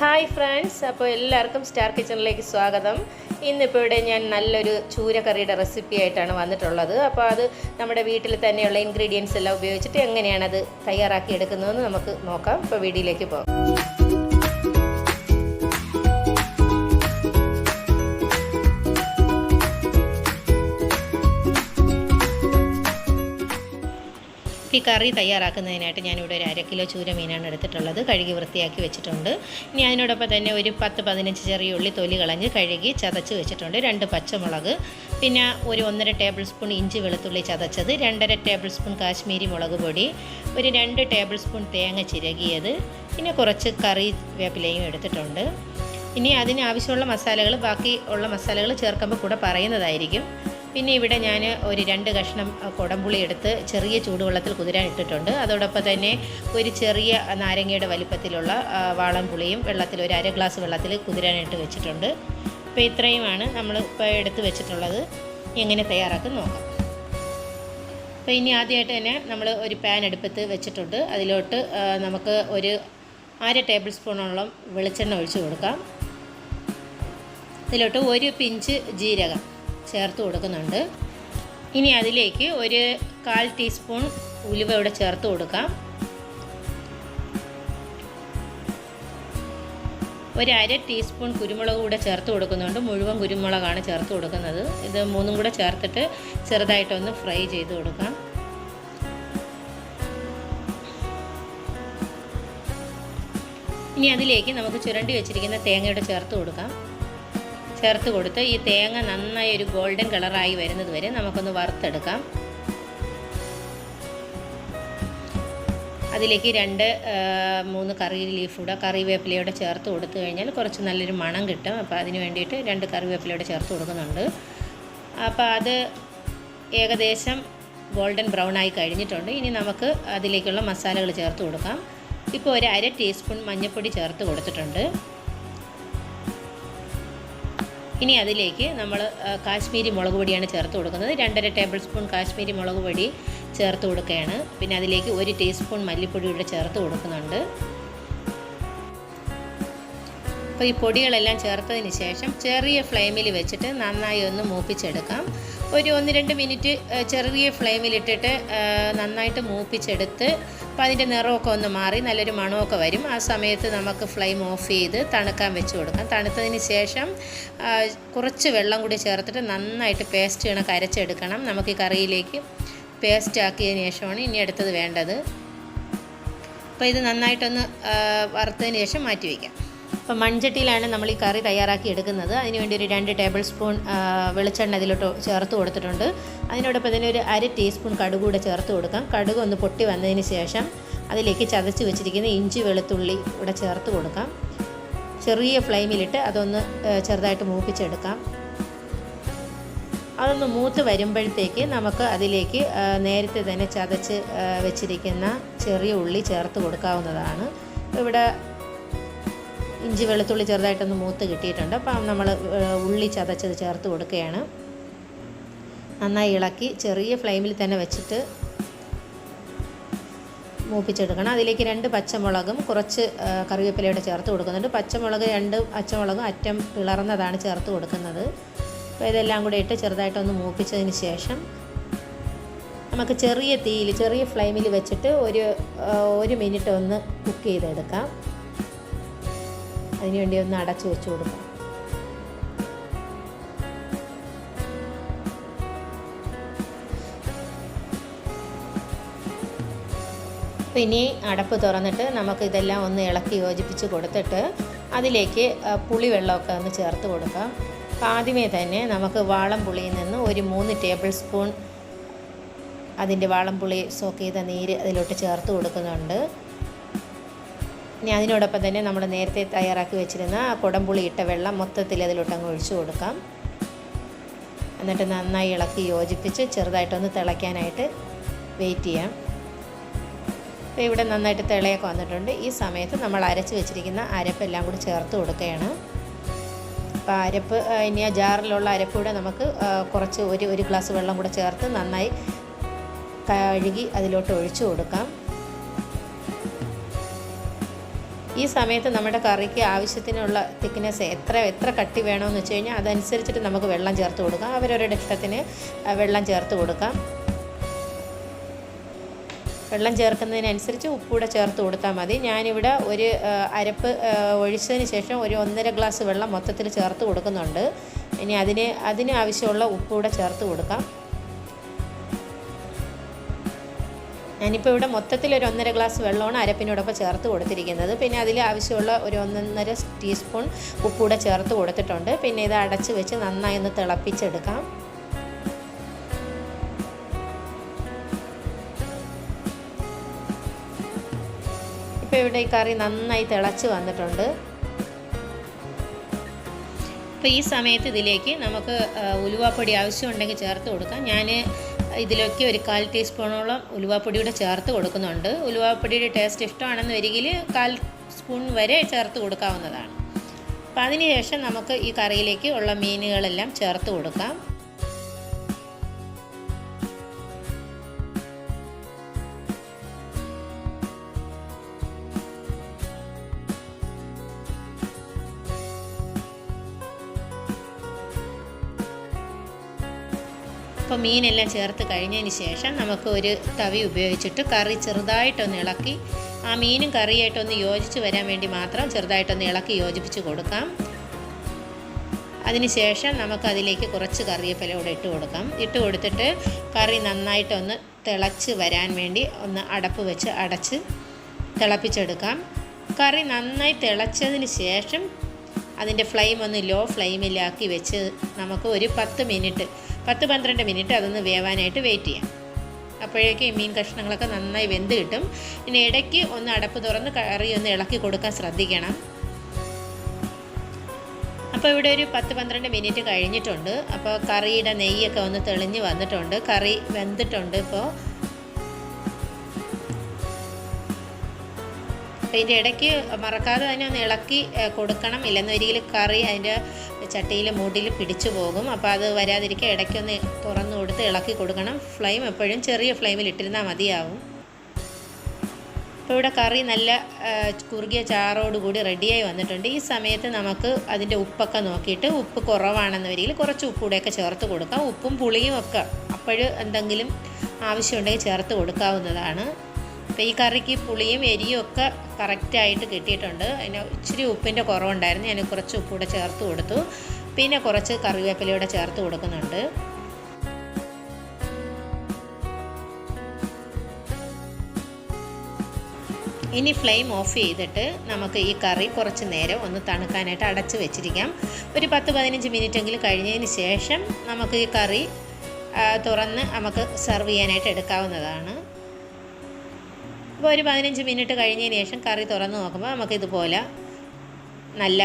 Hi friends അപ്പോൾ എല്ലാവർക്കും star കിച്ചണിലേക്ക് സ്വാഗതം. ഇന്നിപ്പോൾ ഇവിടെ ഞാൻ നല്ലൊരു ചൂരക്കറിയുടെ റെസിപ്പി ആയിട്ടാണ് വന്നിട്ടുള്ളത്. അപ്പോൾ അത് നമ്മുടെ വീട്ടിൽ തന്നെയുള്ള ഇൻഗ്രീഡിയൻസ് എല്ലാം ഉപയോഗിച്ചിട്ട് എങ്ങനെയാണത് തയ്യാറാക്കി എടുക്കുന്നതെന്ന് നമുക്ക് നോക്കാം. ഇപ്പോൾ വീഡിയോയിലേക്ക് പോകാം. ഈ കറി തയ്യാറാക്കുന്നതിനായിട്ട് ഞാനിവിടെ ഒരു അര കിലോ ചൂര മീനാണ് എടുത്തിട്ടുള്ളത്. കഴുകി വൃത്തിയാക്കി വെച്ചിട്ടുണ്ട്. ഇനി അതിനോടൊപ്പം തന്നെ ഒരു പത്ത് പതിനഞ്ച് ചെറിയ ഉള്ളി തൊലി കളഞ്ഞ് കഴുകി ചതച്ച് വെച്ചിട്ടുണ്ട്. രണ്ട് പച്ചമുളക് പിന്നെ ഒരു ഒന്നര ടേബിൾ സ്പൂൺ ഇഞ്ചി വെളുത്തുള്ളി ചതച്ചത് രണ്ടര ടേബിൾ സ്പൂൺ കാശ്മീരി മുളക് പൊടി ഒരു രണ്ട് ടേബിൾ സ്പൂൺ തേങ്ങ ചിരകിയത് പിന്നെ കുറച്ച് കറി വേപ്പിലയും എടുത്തിട്ടുണ്ട്. ഇനി അതിന് ആവശ്യമുള്ള മസാലകൾ ബാക്കി ഉള്ള മസാലകൾ ചേർക്കുമ്പോൾ കൂടെ പറയുന്നതായിരിക്കും. പിന്നെ ഇവിടെ ഞാൻ ഒരു രണ്ട് കഷ്ണം കുടംപുളി എടുത്ത് ചെറിയ ചൂടുവെള്ളത്തിൽ കുതിരാൻ ഇട്ടിട്ടുണ്ട്. അതോടൊപ്പം തന്നെ ഒരു ചെറിയ നാരങ്ങയുടെ വലിപ്പത്തിലുള്ള വാളംപുളിയും വെള്ളത്തിൽ ഒരു അര ഗ്ലാസ് വെള്ളത്തിൽ കുതിരാനായിട്ട് വെച്ചിട്ടുണ്ട്. അപ്പോൾ ഇത്രയുമാണ് നമ്മൾ ഇപ്പോൾ എടുത്ത് വെച്ചിട്ടുള്ളത്. എങ്ങനെ തയ്യാറാക്കും നോക്കാം. അപ്പോൾ ഇനി ആദ്യമായിട്ട് തന്നെ നമ്മൾ ഒരു പാൻ എടുപ്പത്ത് വെച്ചിട്ടുണ്ട്. അതിലോട്ട് നമുക്ക് ഒരു അര ടേബിൾ സ്പൂണോളം വെളിച്ചെണ്ണ ഒഴിച്ച് കൊടുക്കാം. ഇതിലോട്ട് ഒരു പിഞ്ച് ജീരകം. ചേർത്ത് കൊടുക്കുന്നുണ്ട്. ഇനി അതിലേക്ക് ഒരു കാൽ ടീസ്പൂൺ ഉലുവ ഇവിടെ ചേർത്ത് കൊടുക്കാം. ഒരു അര ടീസ്പൂൺ കുരുമുളക് കൂടെ ചേർത്ത് കൊടുക്കുന്നുണ്ട്. മുഴുവൻ കുരുമുളകാണ് ചേർത്ത് കൊടുക്കുന്നത്. ഇത് മൂന്നും കൂടെ ചേർത്തിട്ട് ചെറുതായിട്ടൊന്ന് ഫ്രൈ ചെയ്ത് കൊടുക്കാം. ഇനി അതിലേക്ക് നമുക്ക് ചുരണ്ടി വെച്ചിരിക്കുന്ന തേങ്ങയുടെ ചേർത്ത് കൊടുക്കാം. ചേർത്ത് കൊടുത്ത് ഈ തേങ്ങ നന്നായി ഒരു ഗോൾഡൻ കളറായി വരുന്നത് വരെ നമുക്കൊന്ന് വറുത്തെടുക്കാം. അതിലേക്ക് രണ്ട് മൂന്ന് കറി ലീഫ് കറിവേപ്പിലയോടെ ചേർത്ത് കൊടുത്തു കഴിഞ്ഞാൽ കുറച്ച് നല്ലൊരു മണം കിട്ടും. അപ്പോൾ അതിന് വേണ്ടിയിട്ട് രണ്ട് കറിവേപ്പിലയോടെ ചേർത്ത് കൊടുക്കുന്നുണ്ട്. അപ്പോൾ അത് ഏകദേശം ഗോൾഡൻ ബ്രൗൺ ആയി കഴിഞ്ഞിട്ടുണ്ട്. ഇനി നമുക്ക് അതിലേക്കുള്ള മസാലകൾ ചേർത്ത് കൊടുക്കാം. ഇപ്പോൾ ഒരു അര ടീസ്പൂൺ മഞ്ഞൾപ്പൊടി ചേർത്ത് കൊടുത്തിട്ടുണ്ട്. ഇനി അതിലേക്ക് നമ്മൾ കാശ്മീരി മുളക് പൊടിയാണ് ചേർത്ത് കൊടുക്കുന്നത്. രണ്ടര ടേബിൾ സ്പൂൺ കാശ്മീരി മുളക് പൊടി ചേർത്ത് കൊടുക്കുകയാണ്. പിന്നെ അതിലേക്ക് ഒരു ടീസ്പൂൺ മല്ലിപ്പൊടി കൂടെ ചേർത്ത് കൊടുക്കുന്നുണ്ട്. അപ്പോൾ ഈ പൊടികളെല്ലാം ചേർത്തതിന് ശേഷം ചെറിയ ഫ്ലെയിമിൽ വെച്ചിട്ട് നന്നായി ഒന്ന് മൂപ്പിച്ചെടുക്കാം. ഒരു ഒന്ന് രണ്ട് മിനിറ്റ് ചെറിയ ഫ്ലെയിമിലിട്ടിട്ട് നന്നായിട്ട് മൂപ്പിച്ചെടുത്ത് അപ്പോൾ അതിന്റെ നിറമൊക്കെ ഒന്ന് മാറി നല്ലൊരു മണമൊക്കെ വരും. ആ സമയത്ത് നമുക്ക് ഫ്ലെയിം ഓഫ് ചെയ്ത് തണുക്കാൻ വെച്ച് കൊടുക്കാം. തണുത്തതിന് ശേഷം കുറച്ച് വെള്ളം കൂടി ചേർത്തിട്ട് നന്നായിട്ട് പേസ്റ്റ് കണക്ക് അരച്ചെടുക്കണം നമുക്ക് ഈ കറിയിലേക്ക് പേസ്റ്റ് ആക്കിയതിന് ശേഷമാണ് ഇനി അടുത്തത് വേണ്ടത്. അപ്പോൾ ഇത് നന്നായിട്ടൊന്ന് വറുത്തതിന് ശേഷം മാറ്റി വയ്ക്കാം. അപ്പോൾ മൺചട്ടിയിലാണ് നമ്മൾ ഈ കറി തയ്യാറാക്കി എടുക്കുന്നത്. അതിനുവേണ്ടി ഒരു രണ്ട് ടേബിൾ സ്പൂൺ വെളിച്ചെണ്ണ അതിലോട്ട് ചേർത്ത് കൊടുത്തിട്ടുണ്ട്. അതിനോടൊപ്പം തന്നെ ഒരു അര ടീസ്പൂൺ കടുക് കൂടെ ചേർത്ത് കൊടുക്കാം. കടുക് ഒന്ന് പൊട്ടി വന്നതിന് ശേഷം അതിലേക്ക് ചതച്ച് വെച്ചിരിക്കുന്ന ഇഞ്ചി വെളുത്തുള്ളി ഇവിടെ ചേർത്ത് കൊടുക്കാം. ചെറിയ ഫ്ലെയിമിലിട്ട് അതൊന്ന് ചെറുതായിട്ട് മൂപ്പിച്ചെടുക്കാം. അതൊന്ന് മൂത്ത് വരുമ്പോഴത്തേക്ക് നമുക്ക് അതിലേക്ക് നേരത്തെ തന്നെ ചതച്ച് വെച്ചിരിക്കുന്ന ചെറിയ ഉള്ളി ചേർത്ത് കൊടുക്കാവുന്നതാണ്. ഇവിടെ ഇഞ്ചി വെളുത്തുള്ളി ചെറുതായിട്ടൊന്ന് മൂത്ത് കിട്ടിയിട്ടുണ്ട്. അപ്പം നമ്മൾ ഉള്ളി ചതച്ചത് ചേർത്ത് കൊടുക്കുകയാണ്. നന്നായി ഇളക്കി ചെറിയ ഫ്ലെയിമിൽ തന്നെ വെച്ചിട്ട് മൂപ്പിച്ചെടുക്കണം. അതിലേക്ക് രണ്ട് പച്ചമുളകും കുറച്ച് കറിവേപ്പിലയുടെ ചേർത്ത് കൊടുക്കുന്നുണ്ട്. പച്ചമുളക് രണ്ട് പച്ചമുളകും അറ്റം പിളർന്നതാണ് ചേർത്ത് കൊടുക്കുന്നത്. അപ്പോൾ ഇതെല്ലാം കൂടെ ഇട്ട് ചെറുതായിട്ടൊന്ന് മൂപ്പിച്ചതിന് ശേഷം നമുക്ക് ചെറിയ തീയിൽ ചെറിയ ഫ്ലെയിമിൽ വെച്ചിട്ട് ഒരു ഒരു മിനിറ്റ് ഒന്ന് കുക്ക് ചെയ്തെടുക്കാം. അതിനുവേണ്ടി ഒന്ന് അടച്ചു വെച്ച് കൊടുക്കാം. പിന്നെ അടപ്പ് തുറന്നിട്ട് നമുക്ക് ഇതെല്ലാം ഒന്ന് ഇളക്കി യോജിപ്പിച്ച് കൊടുത്തിട്ട് അതിലേക്ക് പുളിവെള്ളമൊക്കെ ഒന്ന് ചേർത്ത് കൊടുക്കാം. അപ്പോൾ ആദ്യമേ തന്നെ നമുക്ക് വാളം പുളിയിൽ നിന്ന് ഒരു മൂന്ന് ടേബിൾ സ്പൂൺ അതിന്റെ വാളം പുളി സോക്ക് ചെയ്ത നീര് അതിലോട്ട് ചേർത്ത് കൊടുക്കുന്നുണ്ട്. ഇനി അതിനോടൊപ്പം തന്നെ നമ്മൾ നേരത്തെ തയ്യാറാക്കി വെച്ചിരുന്ന ആ കുടംപുളി ഇട്ട വെള്ളം മൊത്തത്തിൽ അതിലോട്ടങ്ങ് ഒഴിച്ചു കൊടുക്കാം. എന്നിട്ട് നന്നായി ഇളക്കി യോജിപ്പിച്ച് ചെറുതായിട്ടൊന്ന് തിളയ്ക്കാനായിട്ട് വെയിറ്റ് ചെയ്യാം. അപ്പോൾ ഇവിടെ നന്നായിട്ട് തിളയൊക്കെ വന്നിട്ടുണ്ട്. ഈ സമയത്ത് നമ്മൾ അരച്ച് വെച്ചിരിക്കുന്ന അരപ്പെല്ലാം കൂടി ചേർത്ത് കൊടുക്കുകയാണ്. അപ്പോൾ അരപ്പ് ഇനി ആ ജാറിലുള്ള അരപ്പ് കൂടെ നമുക്ക് കുറച്ച് ഒരു ഒരു ഗ്ലാസ് വെള്ളം കൂടെ ചേർത്ത് നന്നായി കഴുകി അതിലോട്ട് ഒഴിച്ചു കൊടുക്കാം. ഈ സമയത്ത് നമ്മുടെ കറിക്ക് ആവശ്യത്തിനുള്ള തിക്നെസ് എത്ര എത്ര കട്ടി വേണമെന്ന് വെച്ച് കഴിഞ്ഞാൽ അതനുസരിച്ചിട്ട് നമുക്ക് വെള്ളം ചേർത്ത് കൊടുക്കാം. അവരവരുടെ ഇഷ്ടത്തിന് വെള്ളം ചേർത്ത് കൊടുക്കാം. വെള്ളം ചേർക്കുന്നതിനനുസരിച്ച് ഉപ്പൂടെ ചേർത്ത് കൊടുത്താൽ മതി. ഞാനിവിടെ ഒരു അരപ്പ് ഒഴിച്ചതിന് ശേഷം ഒരു ഒന്നര ഗ്ലാസ് വെള്ളം മൊത്തത്തിൽ ചേർത്ത് കൊടുക്കുന്നുണ്ട്. ഇനി അതിന് അതിന് ആവശ്യമുള്ള ഉപ്പൂടെ ചേർത്ത് കൊടുക്കാം. ഞാനിപ്പോൾ ഇവിടെ മൊത്തത്തിൽ ഒരു ഒന്നര ഗ്ലാസ് വെള്ളമാണ് അരപ്പിനോടൊപ്പം ചേർത്ത് കൊടുത്തിരിക്കുന്നത്. പിന്നെ അതിൽ ആവശ്യമുള്ള ഒരു ഒന്നൊന്നര ടീസ്പൂൺ ഉപ്പൂടെ ചേർത്ത് കൊടുത്തിട്ടുണ്ട്. പിന്നെ ഇത് അടച്ച് വെച്ച് നന്നായി ഒന്ന് തിളപ്പിച്ചെടുക്കാം. ഇപ്പോൾ ഇവിടെ ഈ കറി നന്നായി തിളച്ച് വന്നിട്ടുണ്ട്. അപ്പോൾ ഈ സമയത്ത് ഇതിലേക്ക് നമുക്ക് ഉലുവപ്പൊടി ആവശ്യമുണ്ടെങ്കിൽ ചേർത്ത് കൊടുക്കാം. ഞാൻ ഇതിലേക്ക് ഒരു കാൽ ടീസ്പൂണോളം ഉലുവാപ്പൊടിയുടെ ചേർത്ത് കൊടുക്കുന്നുണ്ട്. ഉലുവാപ്പൊടിയുടെ ടേസ്റ്റ് ഇഷ്ടമാണെന്ന് വരികിൽ കാൽ സ്പൂൺ വരെ ചേർത്ത് കൊടുക്കാവുന്നതാണ്. അപ്പോൾ അതിനുശേഷം നമുക്ക് ഈ കറിയിലേക്ക് ഉള്ള മീനുകളെല്ലാം ചേർത്ത് കൊടുക്കാം. അപ്പോൾ മീനെല്ലാം ചേർത്ത് കഴിഞ്ഞതിന് ശേഷം നമുക്ക് ഒരു തവി ഉപയോഗിച്ചിട്ട് കറി ചെറുതായിട്ടൊന്ന് ഇളക്കി ആ മീനും കറിയായിട്ടൊന്ന് യോജിച്ച് വരാൻ വേണ്ടി മാത്രം ചെറുതായിട്ടൊന്ന് ഇളക്കി യോജിപ്പിച്ച് കൊടുക്കാം. അതിനുശേഷം നമുക്കതിലേക്ക് കുറച്ച് കറിവേപ്പില കൂടെ ഇട്ട് കൊടുക്കാം. ഇട്ട് കൊടുത്തിട്ട് കറി നന്നായിട്ടൊന്ന് തിളച്ച് വരാൻ വേണ്ടി ഒന്ന് അടപ്പ് വെച്ച് അടച്ച് തിളപ്പിച്ചെടുക്കാം. കറി നന്നായി തിളച്ചതിന് ശേഷം അതിന്റെ ഫ്ലെയിം ഒന്ന് ലോ ഫ്ലെയിമിലാക്കി വെച്ച് നമുക്ക് ഒരു പത്ത് മിനിറ്റ് പത്ത് പന്ത്രണ്ട് മിനിറ്റ് അതൊന്ന് വേവാനായിട്ട് വെയിറ്റ് ചെയ്യാം. അപ്പോഴേക്കും ഈ മീൻ കഷ്ണങ്ങളൊക്കെ നന്നായി വെന്ത് കിട്ടും. ഇനി ഇടയ്ക്ക് ഒന്ന് അടപ്പ് തുറന്ന് കറി ഒന്ന് ഇളക്കി കൊടുക്കാൻ ശ്രദ്ധിക്കണം. അപ്പോൾ ഇവിടെ ഒരു പത്ത് പന്ത്രണ്ട് മിനിറ്റ് കഴിഞ്ഞിട്ടുണ്ട്. അപ്പോൾ കറിയുടെ നെയ്യൊക്കെ ഒന്ന് തെളിഞ്ഞ് വന്നിട്ടുണ്ട്. കറി വെന്തിട്ടുണ്ട് ഇപ്പോൾ അപ്പോൾ ഇതിന്റെ ഇടയ്ക്ക് മറക്കാതെ തന്നെ ഒന്ന് ഇളക്കി കൊടുക്കണം. ഇല്ലെന്നൊരിക്കലും കറി അതിന്റെ ചട്ടിയിൽ മൂടിയിൽ പിടിച്ചു പോകും. അപ്പോൾ അത് വരാതിരിക്കുക ഇടയ്ക്കൊന്ന് തുറന്നു കൊടുത്ത് ഇളക്കി കൊടുക്കണം. ഫ്ലെയിം എപ്പോഴും ചെറിയ ഫ്ലെയിമിൽ ഇട്ടിരുന്നാൽ മതിയാവും. ഇപ്പോൾ ഇവിടെ കറി നല്ല കുറുകിയ ചാറോടുകൂടി റെഡിയായി വന്നിട്ടുണ്ട്. ഈ സമയത്ത് നമുക്ക് അതിന്റെ ഉപ്പൊക്കെ നോക്കിയിട്ട് ഉപ്പ് കുറവാണെന്ന് വരിയിൽ കുറച്ച് ഉപ്പ് കൂടെയൊക്കെ ചേർത്ത് കൊടുക്കാം. ഉപ്പും പുളിയും ഒക്കെ അപ്പോഴും എന്തെങ്കിലും ആവശ്യമുണ്ടെങ്കിൽ ചേർത്ത് കൊടുക്കാവുന്നതാണ്. അപ്പോൾ ഈ കറിക്ക് പുളിയും എരിയും ഒക്കെ കറക്റ്റായിട്ട് കിട്ടിയിട്ടുണ്ട്. അതിന് ഇച്ചിരി ഉപ്പിന്റെ കുറവുണ്ടായിരുന്നു. ഞാൻ കുറച്ച് ഉപ്പൂടെ ചേർത്ത് കൊടുത്തു. പിന്നെ കുറച്ച് കറിവേപ്പിലയുടെ ചേർത്ത് കൊടുക്കുന്നുണ്ട്. ഇനി ഫ്ലെയിം ഓഫ് ചെയ്തിട്ട് നമുക്ക് ഈ കറി കുറച്ച് നേരം ഒന്ന് തണുക്കാനായിട്ട് അടച്ച് വെച്ചിരിക്കാം. ഒരു പത്ത് പതിനഞ്ച് മിനിറ്റെങ്കിലും കഴിഞ്ഞതിന് ശേഷം നമുക്ക് ഈ കറി തുറന്ന് നമുക്ക് സെർവ് ചെയ്യാനായിട്ട് എടുക്കാവുന്നതാണ്. അപ്പോൾ ഒരു പതിനഞ്ച് മിനിറ്റ് കഴിഞ്ഞതിന് ശേഷം കറി തുറന്ന് നോക്കുമ്പോൾ നമുക്കിതുപോലെ നല്ല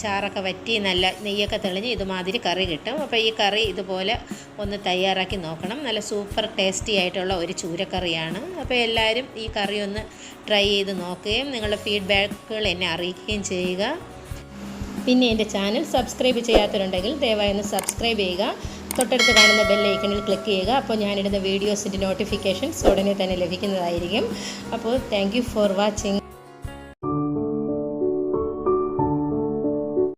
ചാറൊക്കെ വറ്റി നല്ല നെയ്യൊക്കെ തെളിഞ്ഞ് ഇതുമാതിരി കറി കിട്ടും. അപ്പോൾ ഈ കറി ഇതുപോലെ ഒന്ന് തയ്യാറാക്കി നോക്കണം. നല്ല സൂപ്പർ ടേസ്റ്റി ആയിട്ടുള്ള ഒരു ചൂരക്കറിയാണ്. അപ്പോൾ എല്ലാവരും ഈ കറി ഒന്ന് ട്രൈ ചെയ്ത് നോക്കുകയും നിങ്ങളുടെ ഫീഡ്ബാക്കുകൾ എന്നെ അറിയിക്കുകയും ചെയ്യുക. പിന്നെ എന്റെ ചാനൽ സബ്സ്ക്രൈബ് ചെയ്യാത്തവരുണ്ടെങ്കിൽ ദയവായി ഒന്ന് സബ്സ്ക്രൈബ് ചെയ്യുക. തൊട്ടടുത്ത് കാണുന്ന ബെൽ ഐക്കണിൽ ക്ലിക്ക് ചെയ്യുക. അപ്പോൾ ഞാനിടുന്ന വീഡിയോസിന്റെ നോട്ടിഫിക്കേഷൻസ് ഉടനെ തന്നെ ലഭിക്കുന്നതായിരിക്കും. അപ്പോൾ താങ്ക് ഫോർ വാച്ചിങ്